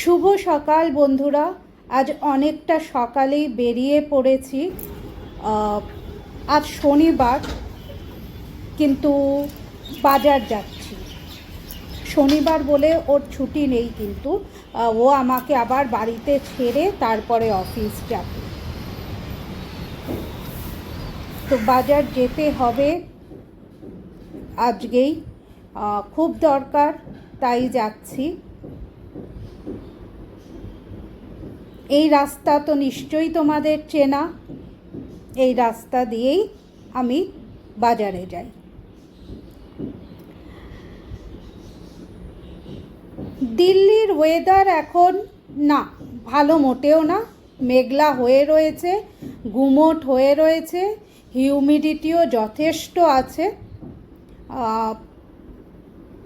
শুভ সকাল বন্ধুরা। আজ অনেকটা সকালেই বেরিয়ে পড়েছি। আজ শনিবার, কিন্তু বাজার যাচ্ছি। শনিবার বলে ওর ছুটি নেই কিন্তু। ও আমাকে আবার বাড়িতে ছেড়ে তারপরে অফিস যাবে। তো বাজার যেতে হবে আজকেই। খুব দরকার, তাই যাচ্ছি। এই রাস্তা তো নিশ্চয়ই তোমাদের চেনা। এই রাস্তা দিয়েই আমি বাজারে যাই। দিল্লির ওয়েদার এখন না, ভালো মোটেও না। মেঘলা হয়ে রয়েছে, গুমোট হয়ে রয়েছে হিউমিডিটিও যথেষ্ট আছে।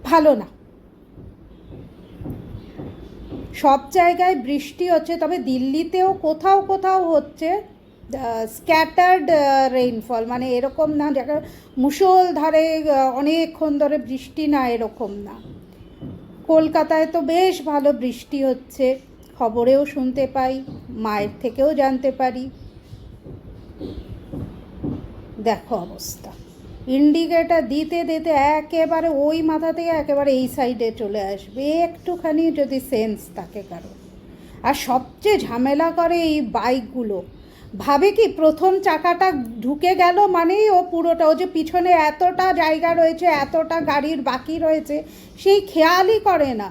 ভালো না। সব জায়গায় বৃষ্টি হচ্ছে, তবে দিল্লিতেও কোথাও কোথাও হচ্ছে স্ক্যাটার্ড রেইনফল মানে এরকম না যারা মুষলধারে অনেকক্ষণ ধরে বৃষ্টি না, এরকম না। কলকাতায় তো বেশ ভালো বৃষ্টি হচ্ছে, খবরেও শুনতে পাই, মায়ের থেকেও জানতে পারি। দেখো অবস্থা। ইন্ডিকেটার দিতে দিতে একেবারে ওই মাথা থেকে একেবারে এই সাইডে চলে আসবে। একটুখানি যদি সেন্স থাকে কারও। আর সবচেয়ে ঝামেলা করে এই বাইকগুলো ভাবে কি প্রথম চাকাটা ঢুকে গেল মানেই ও পুরোটা, ও যে পিছনে এতটা জায়গা রয়েছে, এতটা গাড়ির বাকি রয়েছে, সেই খেয়ালই করে না।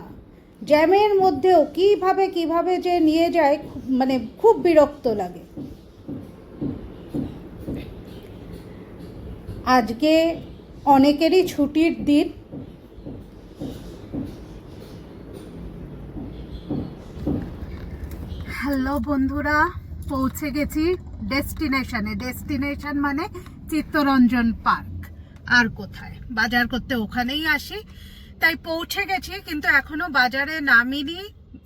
জ্যামের মধ্যেও কীভাবে কীভাবে যে নিয়ে যায় মানে খুব বিরক্ত লাগে। আজকে অনেকেরই ছুটির দিন। হ্যালো বন্ধুরা, পৌঁছে গেছি ডেস্টিনেশনে। ডেস্টিনেশন মানে চিত্তরঞ্জন পার্ক। আর কোথায়? বাজার করতে ওখানেই আসি। তাই পৌঁছে গেছি, কিন্তু এখনও বাজারে নামিনি।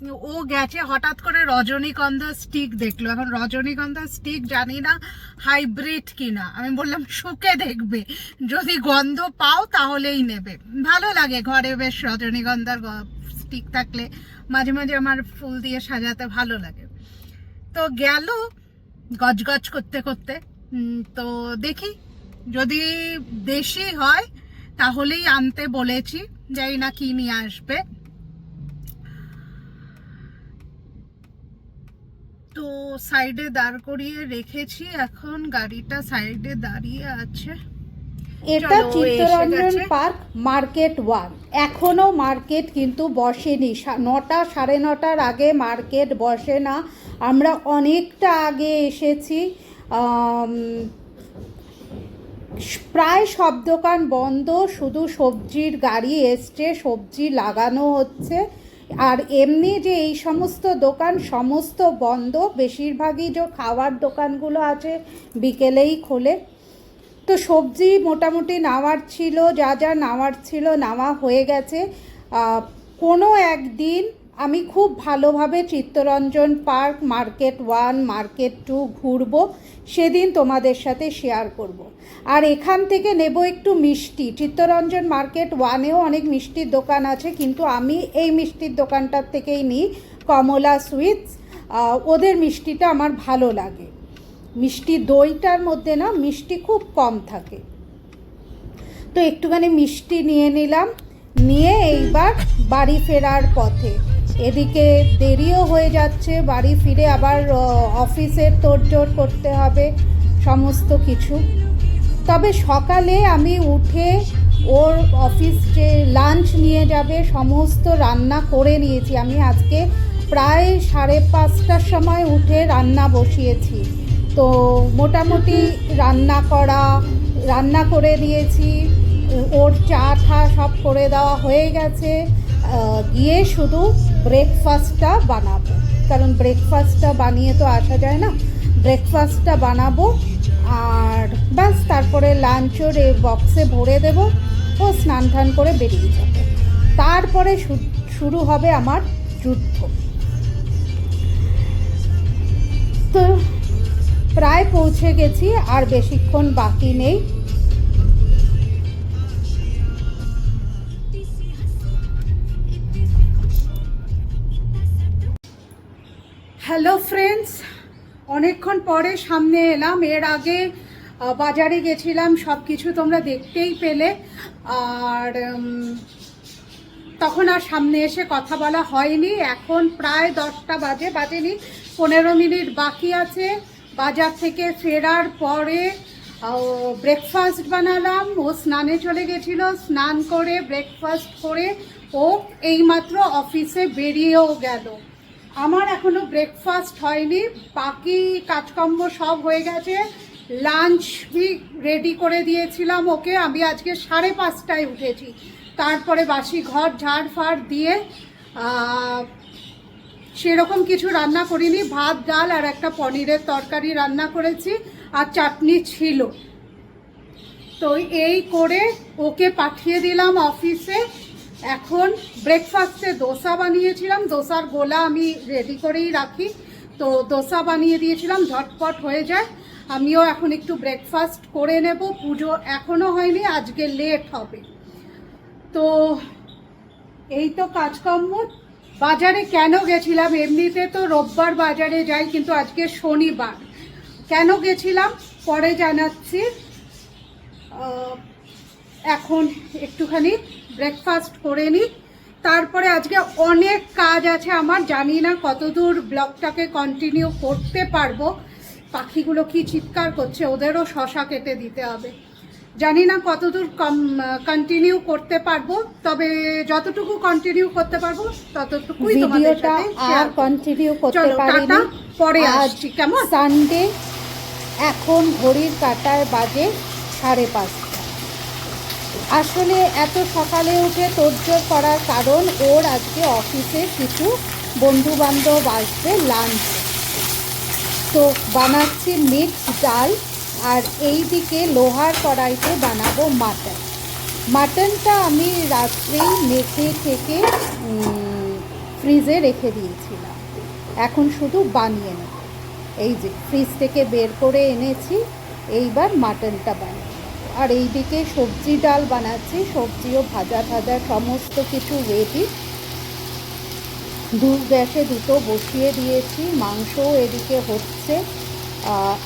ও গেছে, হঠাৎ করে রজনীগন্ধা স্টিক দেখল। এখন রজনীগন্ধা স্টিক জানি না হাইব্রিড কিনা। আমি বললাম, শুকে দেখবে। যদি গন্ধ পাও তাহলেই নেবে। ভালো লাগে ঘরে বেশ রজনীগন্ধার স্টিক থাকলে। মাঝে মাঝে আমার ফুল দিয়ে সাজাতে ভালো লাগে। তো গেল গজগজ করতে করতে। তো দেখি, যদি দেশি হয় তাহলেই আনতে বলেছি। যাই না কি নিয়ে আসবে। তো সাইডে দাঁড় করিয়ে রেখেছি এখন গাড়িটা সাইডে দাঁড়িয়ে আছে। এটা চিত্তরঞ্জন পার্ক মার্কেট ওয়ান। এখনও মার্কেট কিন্তু বসেনি। নটা সাড়ে নটার আগে মার্কেট বসে না। আমরা অনেকটা আগে এসেছি। প্রায় সব দোকান বন্ধ। শুধু সবজির গাড়ি এসছে সবজি লাগানো হচ্ছে। আর এমনি যে এই সমস্ত দোকান, সমস্ত বন্ধ, বেশিরভাগই যে খাওয়ার দোকানগুলো আছে বিকেলেই খোলে। তো সবজি মোটামুটি নেওয়ার ছিল, যা যা নামার ছিল, নেওয়া হয়ে গেছে। কোনো একদিন আমি খুব ভালোভাবে Chittaranjan park, market one, market two ঘুরবো, সেদিন তোমাদের সাথে শেয়ার করব। আর এখান থেকে নেব একটু মিষ্টি। চিত্তরঞ্জন মার্কেট ওয়ানেও অনেক মিষ্টির দোকান আছে, কিন্তু আমি এই মিষ্টির দোকানটার থেকেই নিই কমলা সুইটস। ওদের মিষ্টিটা আমার ভালো লাগে। মিষ্টি দইটার মধ্যে না মিষ্টি খুব কম থাকে। তো একটুখানি মিষ্টি নিয়ে নিলাম। নিয়ে এইবার বাড়ি ফেরার পথে এদিকে দেরিও হয়ে যাচ্ছে, বাড়ি ফিরে আবার অফিসের তোড়জোড় করতে হবে সমস্ত কিছু। তবে সকালে আমি উঠে ওর অফিস যে লাঞ্চ নিয়ে যাবে, সমস্ত রান্না করে নিয়েছি। আমি আজকে প্রায় সাড়ে পাঁচটার সময় উঠে রান্না বসিয়েছি। তো মোটামুটি রান্না করা, রান্না করে দিয়েছি। ওর চা ঠা সব করে দেওয়া হয়ে গেছে। গিয়ে শুধু ব্রেকফাস্টটা বানাবো। কারণ ব্রেকফাস্টটা বানিয়ে তো আসা যায় না। ব্রেকফাস্টটা বানাবো আর ব্যাস, তারপরে লাঞ্চও রে বক্সে ভরে দেব ও স্নান টান করে বেরিয়ে যাবে। তারপরে শুরু হবে আমার যুদ্ধ। তো প্রায় পৌঁছে গেছি, আর বেশিক্ষণ বাকি নেই। হ্যালো ফ্রেন্ডস অনেকক্ষণ পরে সামনে এলাম। এর আগে বাজারে গেছিলাম সব কিছু তোমরা দেখতেই পেলে। আর তখন আর সামনে এসে কথা বলা হয়নি। এখন প্রায় দশটা বাজে, বাজেনি, পনেরো মিনিট বাকি আছে। বাজার থেকে ফেরার পরে ব্রেকফাস্ট বানালাম। ও স্নানে চলে গেছিল। স্নান করে ব্রেকফাস্ট করে ও এইমাত্র অফিসে বেরিয়েও গেল। আমার এখনও ব্রেকফাস্ট হয়নি, বাকি কাজকর্ম সব হয়ে গেছে। লাঞ্চ রেডি করে দিয়েছিলাম ওকে, আমি আজকে সাড়ে পাঁচটায় উঠেছি। তারপরে বাসি ঘর ঝাড় ফাড় দিয়ে সেরকম কিছু রান্না করিনি। ভাত, ডাল আর একটা পনিরের তরকারি রান্না করেছি আর চাটনি ছিল। তো এই করে ওকে পাঠিয়ে দিলাম অফিসে এখন ব্রেকফাস্টে দোসা বানিয়েছিলাম। দোসার গোলা আমি রেডি করেই রাখি। তো দোসা বানিয়ে দিয়েছিলাম, ঝটপট হয়ে যায়। আমিও এখন একটু ব্রেকফাস্ট করে নেব। পুজো এখনও হয়নি, আজকে লেট হবে। তো এই তো কাজকর্ম। বাজারে কেন গেছিলাম? এমনিতে তো রোববার বাজারে যাই, কিন্তু আজকে শনিবার। কেন গেছিলাম? পরে জানাচ্ছি। এখন একটুখানি ব্রেকফাস্ট করে নিই তারপরে আজকে অনেক কাজ আছে আমার জানি না কতদূর ব্লগটাকে কন্টিনিউ করতে পারব। পাখিগুলো কি চিৎকার করছে ওদেরও শশা কেটে দিতে হবে। জানি না কতদূর কম কন্টিনিউ করতে পারব তবে যতটুকু কন্টিনিউ করতে পারব ততটুকুই তোমাদের সাথে আর কন্টিনিউ করতে পারিনি। টাটা, পরে আসছি কেমন? সানডে এখন ঘড়ির কাটায় বাজে সাড়ে পাঁচটা। আসলে এত সকালে উঠে তোড়জোড় করার কারণ ওর আজকে অফিসে কিছু বন্ধু বান্ধব আসবে লাঞ্চ তো বানাচ্ছি মিক্স ডাল আর এই দিকে লোহার কড়াইতে বানাবো মাটন। মাটনটা আমি রাত্রেই মেখে থেকে ফ্রিজে রেখে দিয়েছিলাম। এখন শুধু বানিয়ে নেব। এই যে ফ্রিজ থেকে বের করে এনেছি, এইবার মাটনটা বানিয়ে। আর এইদিকে সবজি ডাল বানাচ্ছি, সবজিও ভাজা ভাজা, সমস্ত কিছু রেডি দু গ্যাসে দুটো বসিয়ে দিয়েছি, মাংসও এদিকে হচ্ছে।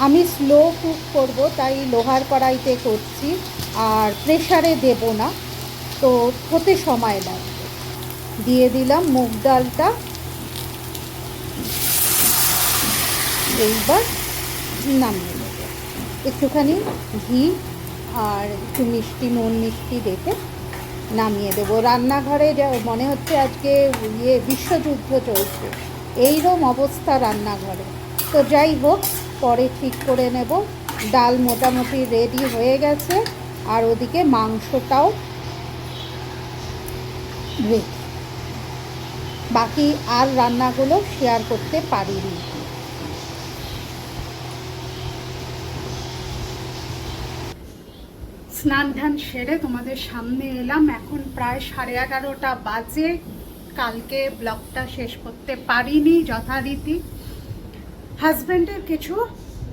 আমি স্লো কুক করব, তাই লোহার কড়াইতে করছি, আর প্রেশারে দেব না, তো হতে সময় লাগবে। দিয়ে দিলাম মুগ ডালটা। এইবার নামিয়ে নেব। একটুখানি ঘি আর একটু মিষ্টি, নুন মিষ্টি দেখে নামিয়ে দেবো। রান্নাঘরে যা মনে হচ্ছে আজকে ইয়ে বিশ্বযুদ্ধ চলছে এইরকম অবস্থা রান্নাঘরে। তো যাই হোক, পরে ঠিক করে নেব। ডাল মোটামুটি রেডি হয়ে গেছে, আর ওদিকে মাংসটাও রেডি বাকি আর রান্নাগুলো শেয়ার করতে পারিনি। স্নান ধান সেরে তোমাদের সামনে এলাম। এখন প্রায় সাড়ে এগারোটা বাজে। কালকে ব্লগটা শেষ করতে পারিনি যথারীতি। হাজব্যান্ডের কিছু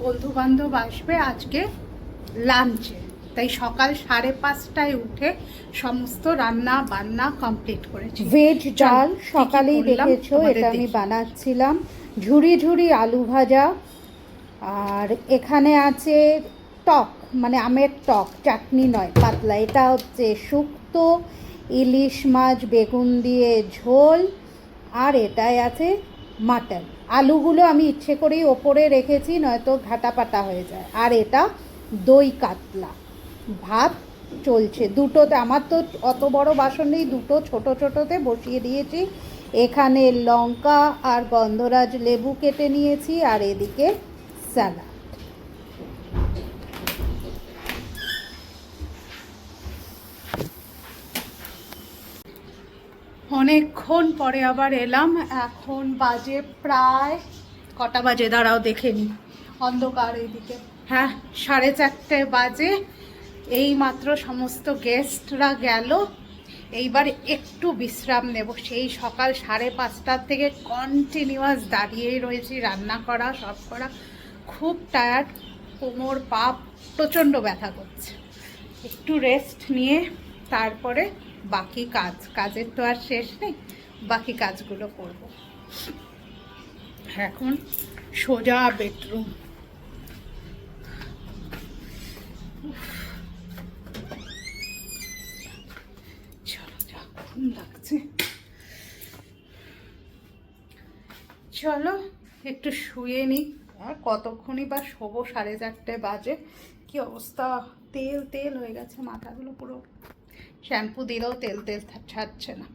বন্ধু বান্ধব আসবে আজকে লাঞ্চে। তাই সকাল সাড়ে পাঁচটায় উঠে সমস্ত রান্না বান্না কমপ্লিট করেছি। ভেজ ডাল সকালেই দেখেছ এটা আমি বানাচ্ছিলাম। ঝুড়ি ঝুড়ি আলু ভাজা। আর এখানে আছে টক। মানে আমের টক, চাটনি নয়, পাতলা। এটা হচ্ছে শুক্তো, ইলিশ মাছ, বেগুন দিয়ে ঝোল, আর এটাই আছে মাটন। আলুগুলো আমি ইচ্ছে করেই ওপরে রেখেছি, নয়তো ঘাটা পাটা হয়ে যায়। আর এটা দই কাতলা। ভাত চলছে। দুটোতে আমার তো অত বড় বাসন নেই, দুটো ছোট ছোটোতে বসিয়ে দিয়েছি। এখানে লঙ্কা আর গন্ধরাজ লেবু কেটে নিয়েছি, আর এদিকে স্যালাড। অনেকক্ষণ পরে আবার এলাম। এখন বাজে প্রায় কটা বাজে? দাঁড়াও, দেখে নি। অন্ধকার এইদিকে। হ্যাঁ সাড়ে চারটে বাজে। এই মাত্র সমস্ত গেস্টরা গেল। এইবার একটু বিশ্রাম নেব। সেই সকাল সাড়ে পাঁচটার থেকে কন্টিনিউয়াস দাঁড়িয়েই রয়েছি। রান্না করা, সব করা। খুব টায়ার্ড কোমর, পা প্রচণ্ড ব্যথা করছে। একটু রেস্ট নিয়ে তারপরে বাকি কাজ, কাজের তো আর শেষ নেই, বাকি কাজগুলো করব। এখন সোজা বেডরুম। চলো, যা লাগছে। চলো, একটু শুয়ে নিই আর কতক্ষণই বা শোবো, সাড়ে চারটে বাজে। কি অবস্থা? তেল তেল হয়ে গেছে, মাথাগুলো পুরো শ্যাম্পু দিলেও তেল তেল ছাড়ছে না।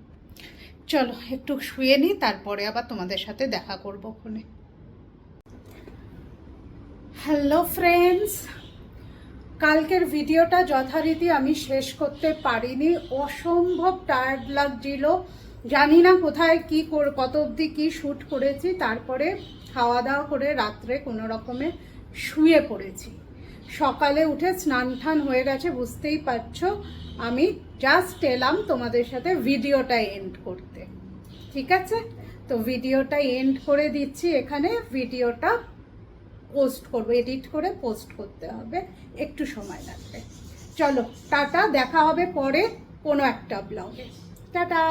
চলো, একটু শুয়ে নিই তারপরে আবার তোমাদের সাথে দেখা করব ওখানে। হ্যালো ফ্রেন্ডস কালকের ভিডিওটা যথারীতি আমি শেষ করতে পারিনি। অসম্ভব টায়ার্ড লাগছিল। জানি না কোথায় কি কর কত অবধি কী শ্যুট করেছি, তারপরে খাওয়া দাওয়া করে রাত্রে কোনো রকমে শুয়ে পড়েছি। সকালে উঠে স্নান টান হয়ে গেছে, বুঝতেই পারছ। আমি জাস্ট এলাম তোমাদের সাথে ভিডিওটা এন্ড করতে। ঠিক আছে? তো ভিডিওটা এন্ড করে দিচ্ছি। এখানে ভিডিওটা পোস্ট করব এডিট করে পোস্ট করতে হবে। একটু সময় লাগবে। চলো, টাটা, দেখা হবে পরে কোনো একটা ব্লগে টাটা!